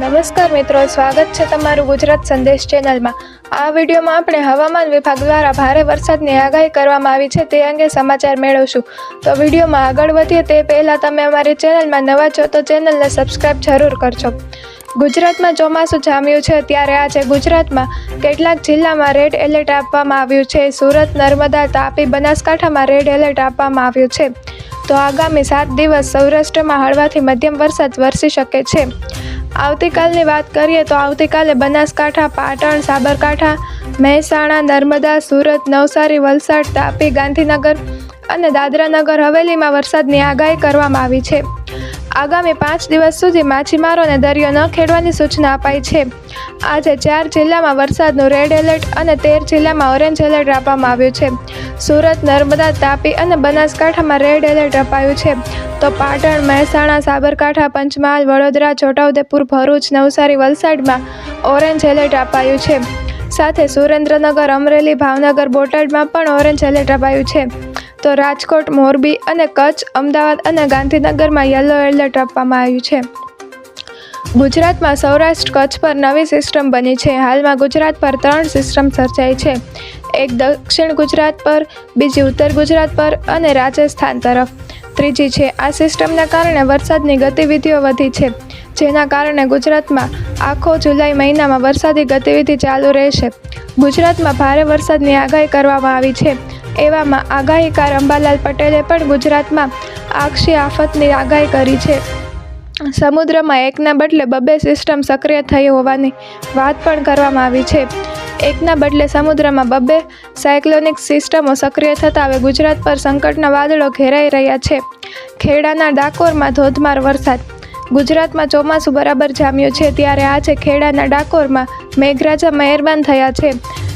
નમસ્કાર મિત્રો, સ્વાગત છે તમારું ગુજરાત સંદેશ ચેનલમાં. આ વિડીયોમાં આપણે હવામાન વિભાગ દ્વારા ભારે વરસાદની આગાહી કરવામાં આવી છે, તે અંગે સમાચાર મેળવશું. તો વિડીયોમાં આગળ વધીએ, તે પહેલાં તમે અમારી ચેનલમાં નવા છો, તો ચેનલને સબસ્ક્રાઇબ જરૂર કરજો. ગુજરાતમાં ચોમાસું જામ્યું છે, ત્યારે આજે ગુજરાતમાં કેટલાક જિલ્લામાં રેડ એલર્ટ આપવામાં આવ્યું છે. સુરત, નર્મદા, તાપી, બનાસકાંઠામાં રેડ એલર્ટ આપવામાં આવ્યું છે. તો આગામી સાત દિવસ સૌરાષ્ટ્રમાં હળવાથી મધ્યમ વરસાદ વરસી શકે છે. આવતીકાલની વાત કરીએ તો આવતીકાલે બનાસકાંઠા, પાટણ, સાબરકાંઠા, મહેસાણા, નર્મદા, સુરત, નવસારી, વલસાડ, તાપી, ગાંધીનગર અને દાદરાનગર હવેલીમાં વરસાદની આગાહી કરવામાં આવી છે. આગામી પાંચ દિવસ સુધી માછીમારોને દરિયો ન ખેડવાની સૂચના અપાઈ છે. આજે ચાર જિલ્લામાં વરસાદનું રેડ એલર્ટ અને તેર જિલ્લામાં ઓરેન્જ એલર્ટ આપવામાં આવ્યું છે. સુરત, નર્મદા, તાપી અને બનાસકાંઠામાં રેડ એલર્ટ અપાયું છે. તો પાટણ, મહેસાણા, સાબરકાંઠા, પંચમહાલ, વડોદરા, છોટાઉદેપુર, ભરૂચ, નવસારી, વલસાડમાં ઓરેન્જ એલર્ટ અપાયું છે. સાથે સુરેન્દ્રનગર, અમરેલી, ભાવનગર, બોટાદમાં પણ ઓરેન્જ એલર્ટ અપાયું છે. તો રાજકોટ, મોરબી અને કચ્છ, અમદાવાદ અને ગાંધીનગરમાં યલો એલર્ટ આપવામાં આવ્યું છે. ગુજરાતમાં સૌરાષ્ટ્ર, કચ્છ પર નવી સિસ્ટમ બની છે. હાલમાં ગુજરાત પર ત્રણ સિસ્ટમ સર્જાઈ છે. એક દક્ષિણ ગુજરાત પર, બીજી ઉત્તર ગુજરાત પર અને રાજસ્થાન તરફ. ત્રીજી છે, આ સિસ્ટમના કારણે વરસાદની ગતિવિધિઓ વધી છે, જેના કારણે ગુજરાતમાં આખો જુલાઈ મહિનામાં વરસાદી ગતિવિધિ ચાલુ રહેશે. ગુજરાતમાં ભારે વરસાદની આગાહી કરવામાં આવી છે. એવામાં આગાહીકાર અંબાલાલ પટેલે પણ ગુજરાતમાં આક્ષી આફતની આગાહી કરી છે. સમુદ્રમાં એકના બદલે બબ્બે સિસ્ટમ સક્રિય થઈ હોવાની વાત પણ કરવામાં આવી છે. એકના બદલે સમુદ્રમાં બબ્બે સાયક્લોનિક સિસ્ટમો સક્રિય થતાં હવે ગુજરાત પર સંકટના વાદળો ઘેરાઈ રહ્યા છે. ખેડાના ડાકોરમાં ધોધમાર વરસાદ. ગુજરાતમાં ચોમાસું બરાબર જામ્યું છે, ત્યારે આજે ખેડાના ડાકોરમાં મેઘરાજા મહેરબાન થયા છે.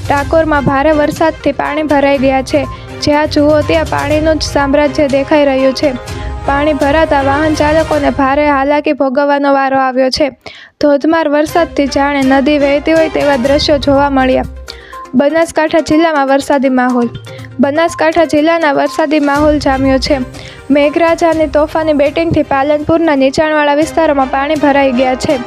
ડાકોરમાં ભારે વરસાદથી પાણી ભરાઈ ગયા છે. જ્યાં જુઓ ત્યાં પાણીનું જ સામ્રાજ્ય દેખાઈ રહ્યું છે. પાણી ભરાતા વાહન ચાલકોને ભારે હાલાકી ભોગવવાનો વારો આવ્યો છે. ધોધમાર વરસાદથી જાણે નદી વહેતી હોય તેવા દ્રશ્યો જોવા મળ્યા. બનાસકાંઠા જિલ્લામાં વરસાદી માહોલ બનાસકાંઠા જિલ્લાના વરસાદી માહોલ જામ્યો છે. મેઘરાજાની તોફાની બેટિંગથી પાલનપુરના નીચાણવાળા વિસ્તારોમાં પાણી ભરાઈ ગયા છે.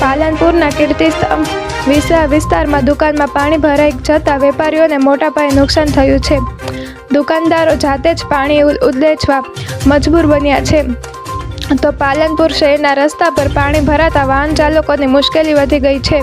પાલનપુરના કીર્તિસ્તંભ વિસા વિસ્તારમાં દુકાનમાં પાણી ભરાઈ જતાં વેપારીઓને મોટા પાયે નુકસાન થયું છે. દુકાનદારો જાતે જ પાણી ઉ- મજબૂર બન્યા છે. તો પાલનપુર શહેરના રસ્તા પર પાણી ભરાતા વાહન ચાલકોની મુશ્કેલી વધી ગઈ છે.